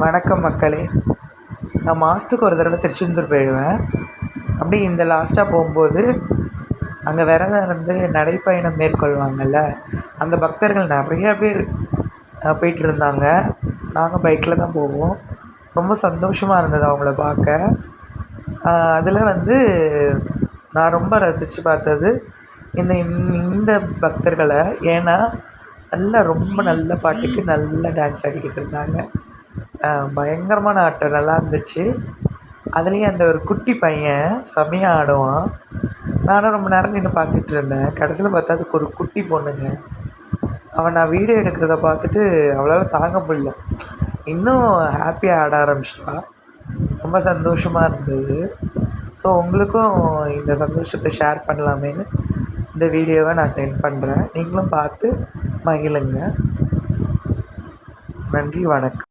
வணக்கம் மக்களே. நான் மாதத்துக்கு ஒரு தடவை திருச்செந்தூர் போயிடுவேன். அப்படி இந்த லாஸ்ட்டாக போகும்போது அங்கே விரதம் இருந்து நடைப்பயணம் மேற்கொள்வாங்கள்ல அந்த பக்தர்கள் நிறையா பேர் போயிட்டு இருந்தாங்க. நாங்கள் பைக்கில் தான் போவோம். ரொம்ப சந்தோஷமாக இருந்தது அவங்கள பார்க்க. அதில் வந்து நான் ரொம்ப ரசித்து பார்த்தது இந்த இந்த பக்தர்களை. ஏன்னா நல்லா ரொம்ப நல்ல பாட்டுக்கு நல்லா டான்ஸ் ஆடிக்கிட்டு இருந்தாங்க. பயங்கரமான ஆட்டம். நல்லா இருந்துச்சு. அதுலேயும் அந்த ஒரு குட்டி பையன் செம்மையா ஆடுவான். நானும் ரொம்ப நேரம் நின்று பார்த்துட்டு இருந்தேன். கடைசியில் பார்த்தா அதுக்கு ஒரு குட்டி பொண்ணுங்க. அவன் நான் வீடியோ எடுக்கிறத பார்த்துட்டு அவளால் தாங்க முடியல. இன்னும் ஹாப்பியாக ஆட ஆரம்பிச்சிட்டா. ரொம்ப சந்தோஷமாக இருந்தது. ஸோ உங்களுக்கும் இந்த சந்தோஷத்தை ஷேர் பண்ணலாமேன்னு இந்த வீடியோவை நான் சென்ட் பண்ணுறேன் நீங்களும் பார்த்து மகிழுங்க. நன்றி வணக்கம்.